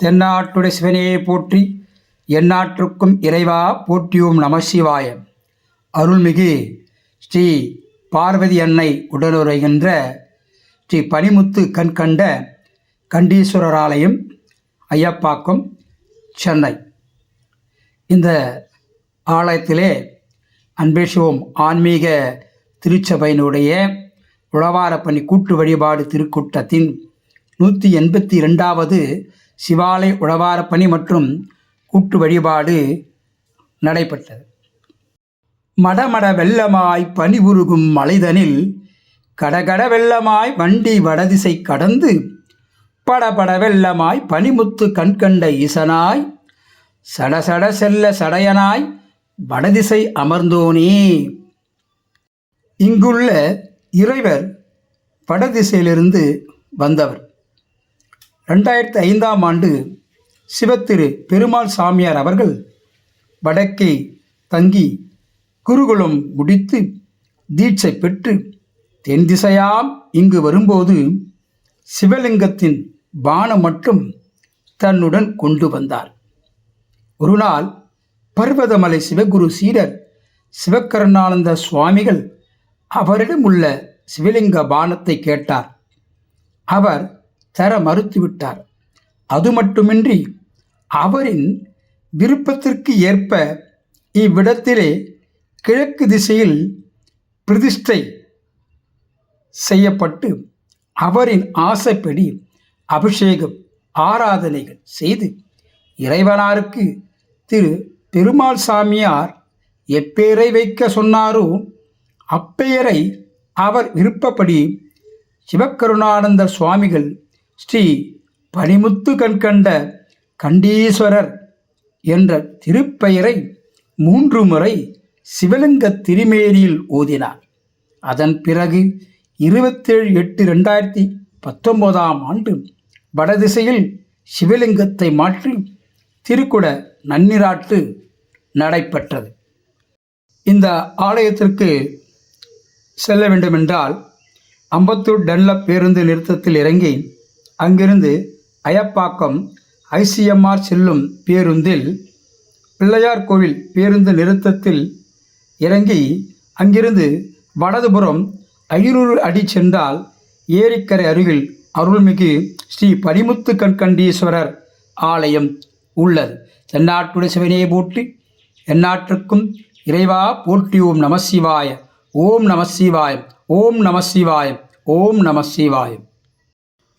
தென்னாட்டுடைய சிவனையே போற்றி எந்நாட்டிற்கும் இறைவா போற்றியோம் நமசிவாய அருள்மிகு ஸ்ரீ பார்வதி அன்னை உடனுரைகின்ற ஸ்ரீ பனிமுத்து கண்கண்ட கண்டீஸ்வரர் ஆலயம் ஐயப்பாக்கம் சென்னை. இந்த ஆலயத்திலே அன்பேசுவோம் ஆன்மீக திருச்சபையினுடைய உழவாரப்பணி கூட்டு வழிபாடு திருக்கூட்டத்தின் நூற்றி எண்பத்தி ரெண்டாவது சிவாலய உழவாரப்பணி மற்றும் கூட்டு வழிபாடு நடைபெற்றது. மடமட வெள்ளமாய் பனிபுருகும் மலைதனில் கடகட வெள்ளமாய் வண்டி வடதிசை கடந்து படபட வெள்ளமாய் பனிமுத்து கண்கண்ட ஈசனாய் சடசட செல்ல சடையனாய் வடதிசை அமர்ந்தோனே. இங்குள்ள இறைவர் வடதிசையிலிருந்து வந்தவர். ரெண்டாயிரத்தி ஐந்தாம் ஆண்டு சிவத்திரு பெருமாள் சாமியார் அவர்கள் வடக்கே தங்கி குருகுலம் முடித்து தீட்சை பெற்று தென் திசையாம் இங்கு வரும்போது சிவலிங்கத்தின் பானம் மட்டும் தன்னுடன் கொண்டு வந்தார். ஒரு நாள் பர்வதமலை சிவகுரு சீடர் சிவகருணானந்த சுவாமிகள் அவரிடம் உள்ள சிவலிங்க பானத்தை கேட்டார். அவர் தர மறுத்துவிட்டார். அது மட்டுமின்றி அவரின் விருப்பத்திற்கு ஏற்ப இவ்விடத்திலே கிழக்கு திசையில் பிரதிஷ்டை செய்யப்பட்டு அவரின் ஆசைப்படி அபிஷேகம் ஆராதனைகள் செய்து இறைவனாருக்கு திரு பெருமாள் சாமியார் எப்பெயரை வைக்க சொன்னாரோ அப்பெயரை அவர் விருப்பப்படி சிவகருணானந்த சுவாமிகள் ஸ்ரீ பனிமுத்து கண்கண்ட கண்டீஸ்வரர் என்ற திருப்பெயரை மூன்று முறை சிவலிங்க திருமேனியில் ஓதினார். அதன் பிறகு இருபத்தேழு எட்டு ரெண்டாயிரத்தி பத்தொன்பதாம் ஆண்டு வடதிசையில் சிவலிங்கத்தை மாற்றி திருக்குட நன்னிராட்டு நடைபெற்றது. இந்த ஆலயத்திற்கு செல்ல வேண்டுமென்றால் அம்பத்தூர் டன்லப் பேருந்து நிறுத்தத்தில் இறங்கி அங்கிருந்து அயப்பாக்கம் ஐசிஎம்ஆர் செல்லும் பேருந்தில் பிள்ளையார் கோவில் பேருந்து நிறுத்தத்தில் இறங்கி அங்கிருந்து வலதுபுறம் ஐநூறு அடி சென்றால் ஏரிக்கரை அருகில் அருள்மிகு ஸ்ரீ பனிமுத்து கண்கண்டீஸ்வரர் ஆலயம் உள்ளது. தென்னாட்டுடைய சிவனையை போற்றி எந்நாட்டுக்கும் இறைவா போற்றி. ஓம் நம சிவாய ஓம் நம சிவாயம் ஓம் நம சிவாயம் ஓம் நம சிவாயம்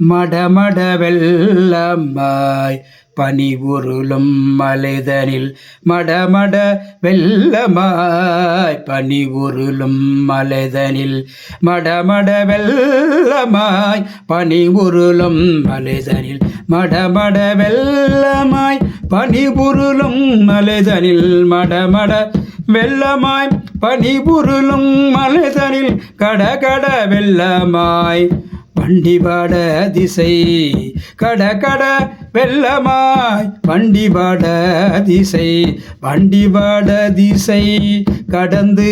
மடமட வெள்ளமாய் பனி உருளும் மலைதனில் மடமட வெள்ளமாய் பனி உருளும் மலைதனில் மடமட வெள்ளமாய் பனி உருளும் மலைதனில் மடமட வெள்ளமாய் பனி உருளும் மலைதனில் மடமட வெள்ளமாய் பனி உருளும் மலைதனில் கட கட வெள்ளமாய் வண்டிபாட திசை. கட கட வெள்ளமாய் வண்டிபாட திசை. வண்டிபாட திசை கடந்து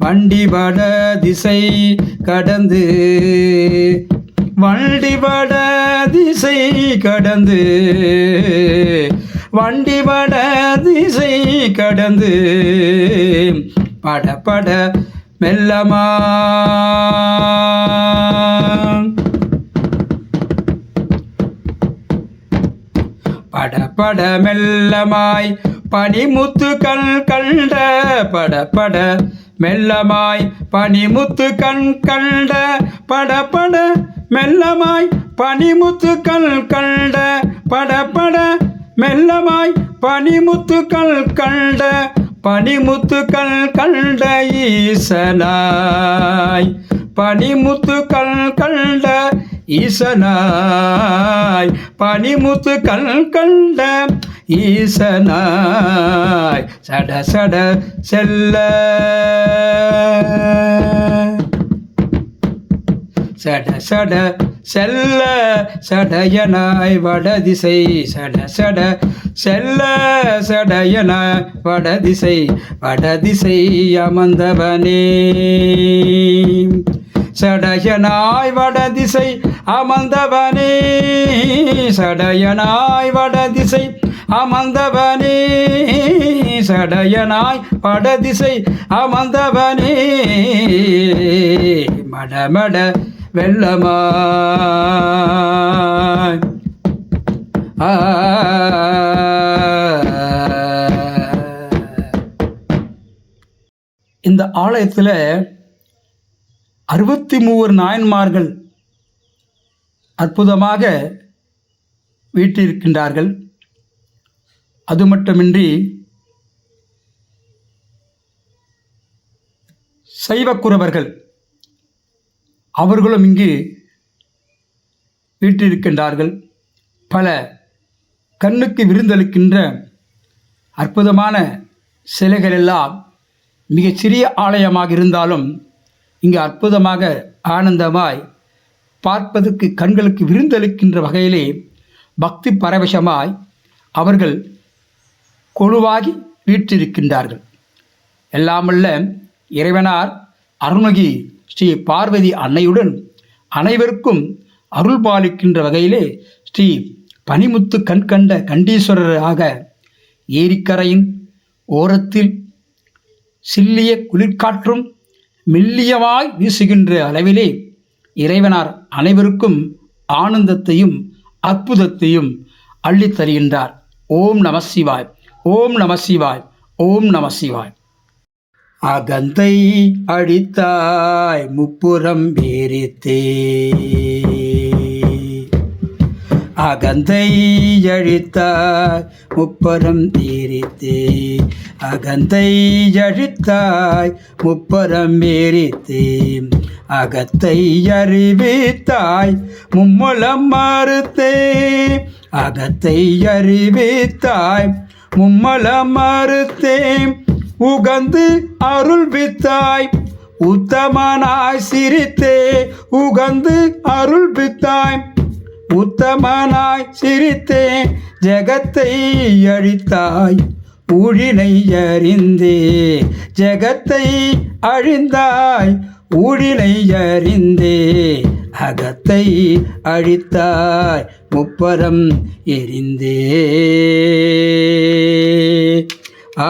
வண்டிபாட திசை கடந்து வண்டிபட திசை கடந்து வண்டிபட திசை கடந்து. பட பட மெல்லமா. படபட மெல்லமாய். பனிமுத்துக்கள் கண்ட படபட மெல்லமாய். பனிமுத்து கண் கண்ட படபட மெல்லமாய். பனிமுத்து கண் கண்ட படபட மெல்லமாய். பனிமுத்துக்கள் கண்ட பனிமுத்துக்கள் கண்ட ஈசனாய். பனிமுத்துக்கள் கண்ட ஈசனாய். பனிமுத்துக்கள் கண்ட ஈசனாய். சட சட செல்ல. சட சட செல்ல சடையனாய் வடதிசை. சட சட செல்ல சடையனாய் வடதிசை. வடதிசை அமர்ந்தவனே. சடையனாய் வடதிசை அமர்ந்தவனே. சடையனாய் வடதிசை அமர்ந்தவனே. சடையனாய் வடதிசை அமர்ந்தவனே. மடமட வெள்ளமாய். ஆ. இந்த ஆலயத்தில் அறுபத்தி மூவர் நாயன்மார்கள் அற்புதமாக வீட்டிருக்கின்றார்கள். அது மட்டுமின்றி சைவக்குறவர்கள் அவர்களும் இங்கு வீற்றிருக்கின்றார்கள் பல கண்ணுக்கு விருந்தளிக்கின்ற அற்புதமான சிலைகள் எல்லாம் மிகச் சிறிய ஆலயமாக இருந்தாலும் இங்கு அற்புதமாக ஆனந்தமாய் பார்ப்பதற்கு கண்களுக்கு விருந்தளிக்கின்ற வகையிலே பக்தி பரவசமாய் அவர்கள் கொழுவாகி வீற்றிருக்கின்றார்கள். எல்லாமல்ல இறைவனார் அருள்மிகு ஸ்ரீ பார்வதி அன்னையுடன் அனைவருக்கும் அருள் பாலிக்கின்ற வகையிலே ஸ்ரீ பனிமுத்து கண்கண்ட கண்டீஸ்வரராக ஏரிக்கரையின் ஓரத்தில் சில்லிய குளிர்காற்றும் மெல்லியவாய் வீசுகின்ற அளவிலே இறைவனார் அனைவருக்கும் ஆனந்தத்தையும் அற்புதத்தையும் அள்ளித் தருகின்றார் ஓம் நம சிவாய். ஓம் நம சிவாய். ஓம் நம சிவாய். அகந்தை அழித்தாய் முப்புறம் வீரித்தே. அகந்தை அழித்தாய் முப்பரம் தீரித்தே. அகந்தை அழித்தாய் முப்பரம் ஏறித்தே அகத்தை அறிவித்தாய் மும்மலம் மறுத்தே. அகத்தை அறிவித்தாய் மும்மலம் மறுத்தேன். உகந்து அருள் வித்தாய். உத்தமனாய் சிரித்தே உகந்து அருள் வித்தாய். உத்தமனாய் சிரித்தே ஜெகத்தை அழித்தாய். ஊழினை அறிந்தே ஜெகத்தை அழிந்தாய். ஊழினை அறிந்தே அகத்தை அழித்தாய். முப்பரம் எரிந்தே. கட்டாய்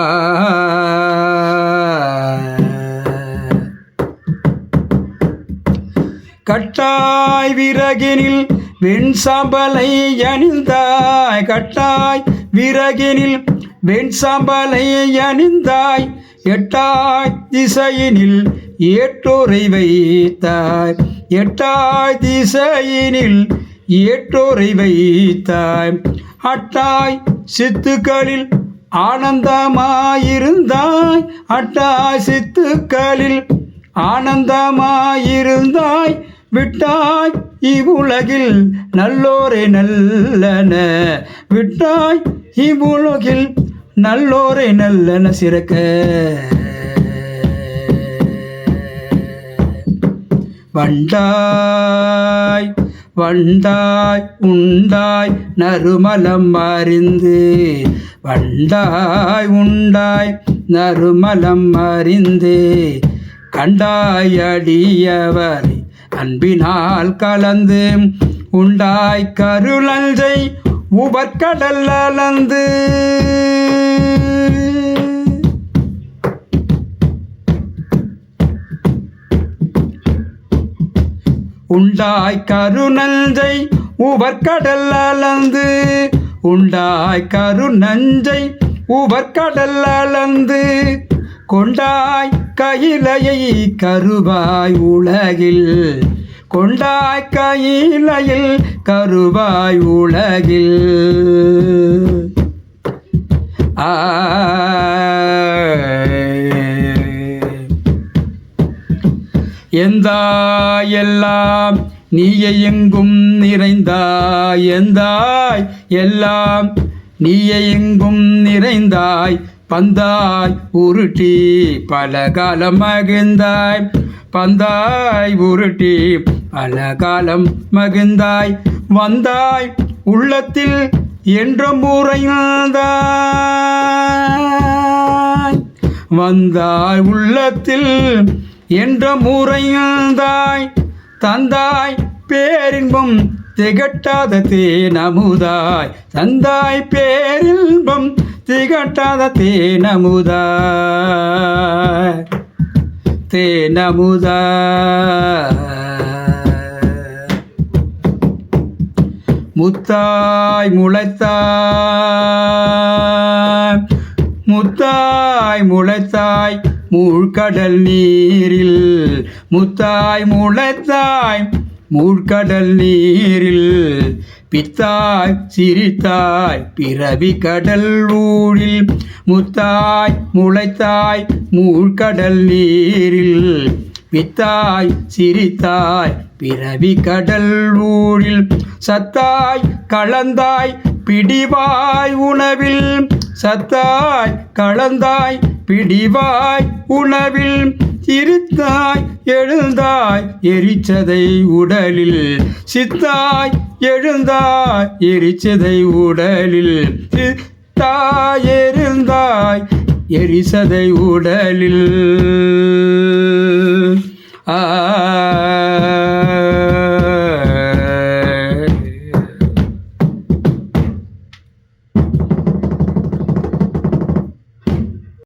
விறகினில் வெண் சாம்பலை அணிந்தாய். கட்டாய் விறகினில் வெண் சாம்பலை அணிந்தாய். எட்டாய் திசையினில் ஏற்றோரை வைத்தாய். எட்டாய் திசையினில் ஏற்றோரை வைத்தாய். அட்டாய் சித்துக்களில் ஆனந்தமாயிருந்தாய் அட்டாசித்துக்களில். ஆனந்தமாயிருந்தாய் விட்டாய் இவ்வுலகில் நல்லோரே நல்லன. விட்டாய் இவ்வுலகில் நல்லோரே நல்லன சிறக்க. வண்டாய் வந்தாய் உண்டாய் நறுமலம் அறிந்து. வந்தாய் உண்டாய் நறுமலம் அறிந்து. கண்டாய் அடியவர் அன்பினால் கலந்து. உண்டாய் கருளஞ்சை உபற்கடல் அலந்து உண்டாய் கருநஞ்சை உவர்கடல் அளந்து. உண்டாய் கருநஞ்சை உவர்கடல் அளந்து. கொண்டாய் கயிலையை கருவாய் உலகில். கொண்டாய் கயிலையில் கருவாய் உலகில். ஆ எந்தாய் எல்லாம் நீயே எங்கும் நிறைந்தாய்? எந்தாய் எல்லாம் நீயே எங்கும் நிறைந்தாய்? பந்தாய் உருட்டி பல காலம் மகிழ்ந்தாய். பந்தாய் உருட்டி பல காலம் மகிழ்ந்தாய். வந்தாய் உள்ளத்தில் என்றும் உறைந்தாய். வந்தாய் உள்ளத்தில் என்ற முறையந்தாய் தந்தாய் பேரின்பம் திகட்டாத தேனமுதாய். தந்தாய் பேரின்பம் திகட்டாத தேனமுதாய். தேனமுதாய். முத்தாய் முளைத்தாய். முத்தாய் முளைத்தாய். மூழ்கடல் நீரில் முத்தாய் முளைத்தாய் மூழ்கடல் நீரில் பித்தாய் சிரித்தாய் பிறவி கடல் ஊழில் முத்தாய் முளைத்தாய் மூழ்கடல் நீரில் பித்தாய் சிரித்தாய் பிறவி கடல் ஊழில் சத்தாய் கலந்தாய் பிடிவாய் உணவில் சத்தாய் கலந்தாய் பிடிவாய் உணவில் சிரித்தாய் எழுந்தாய் எரிச்சதை உடலில். சித்தாய் எழுந்தாய் எரிச்சதை உடலில். சித்தாய் எழுந்தாய் எரிசதை உடலில். ஆ.